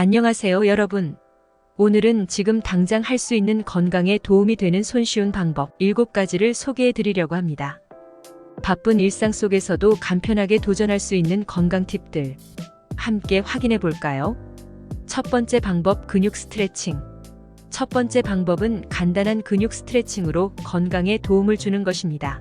안녕하세요, 여러분. 오늘은 지금 당장 할 수 있는 건강에 도움이 되는 손쉬운 방법 7가지를 소개해 드리려고 합니다. 바쁜 일상 속에서도 간편하게 도전할 수 있는 건강 팁들. 함께 확인해 볼까요? 첫 번째 방법 근육 스트레칭. 첫 번째 방법은 간단한 근육 스트레칭으로 건강에 도움을 주는 것입니다.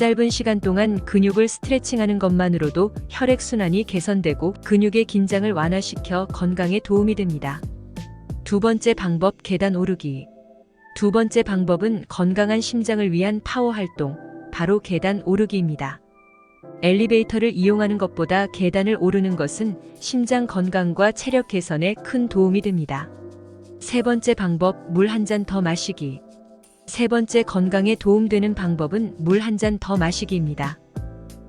짧은 시간 동안 근육을 스트레칭하는 것만으로도 혈액순환이 개선되고 근육의 긴장을 완화시켜 건강에 도움이 됩니다. 두 번째 방법 계단 오르기. 두 번째 방법은 건강한 심장을 위한 파워 활동, 바로 계단 오르기입니다. 엘리베이터를 이용하는 것보다 계단을 오르는 것은 심장 건강과 체력 개선에 큰 도움이 됩니다. 세 번째 방법 물 한 잔 더 마시기. 세 번째 건강에 도움되는 방법은 물 한 잔 더 마시기입니다.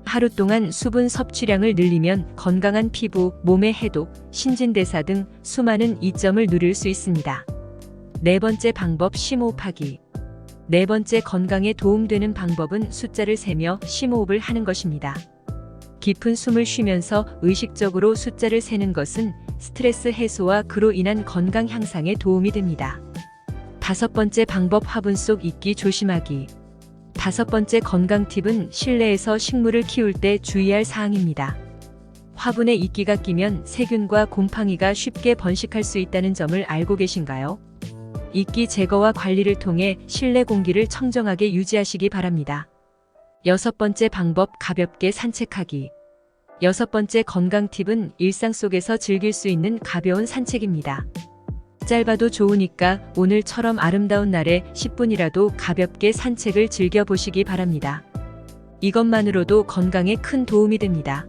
하루 동안 수분 섭취량을 늘리면 건강한 피부, 몸의 해독, 신진대사 등 수많은 이점을 누릴 수 있습니다. 네 번째 방법 심호흡하기. 네 번째 건강에 도움되는 방법은 숫자를 세며 심호흡을 하는 것입니다. 깊은 숨을 쉬면서 의식적으로 숫자를 세는 것은 스트레스 해소와 그로 인한 건강 향상에 도움이 됩니다. 다섯 번째 방법 화분 속 이끼 조심하기. 다섯 번째 건강 팁은 실내에서 식물을 키울 때 주의할 사항입니다. 화분에 이끼가 끼면 세균과 곰팡이가 쉽게 번식할 수 있다는 점을 알고 계신가요? 이끼 제거와 관리를 통해 실내 공기를 청정하게 유지하시기 바랍니다. 여섯 번째 방법 가볍게 산책하기. 여섯 번째 건강 팁은 일상 속에서 즐길 수 있는 가벼운 산책입니다. 짧아도 좋으니까 오늘처럼 아름다운 날에 10분이라도 가볍게 산책을 즐겨보시기 바랍니다. 이것만으로도 건강에 큰 도움이 됩니다.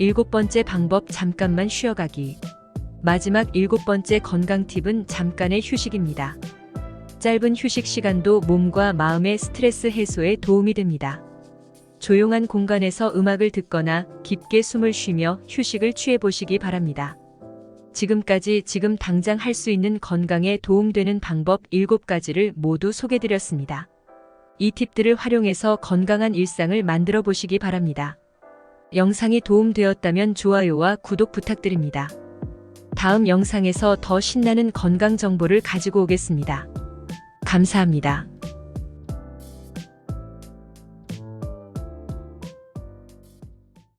일곱 번째 방법 잠깐만 쉬어가기. 마지막 일곱 번째 건강 팁은 잠깐의 휴식입니다. 짧은 휴식 시간도 몸과 마음의 스트레스 해소에 도움이 됩니다. 조용한 공간에서 음악을 듣거나 깊게 숨을 쉬며 휴식을 취해 보시기 바랍니다. 지금까지 지금 당장 할 수 있는 건강에 도움되는 방법 7가지를 모두 소개드렸습니다. 이 팁들을 활용해서 건강한 일상을 만들어 보시기 바랍니다. 영상이 도움되었다면 좋아요와 구독 부탁드립니다. 다음 영상에서 더 신나는 건강 정보를 가지고 오겠습니다. 감사합니다.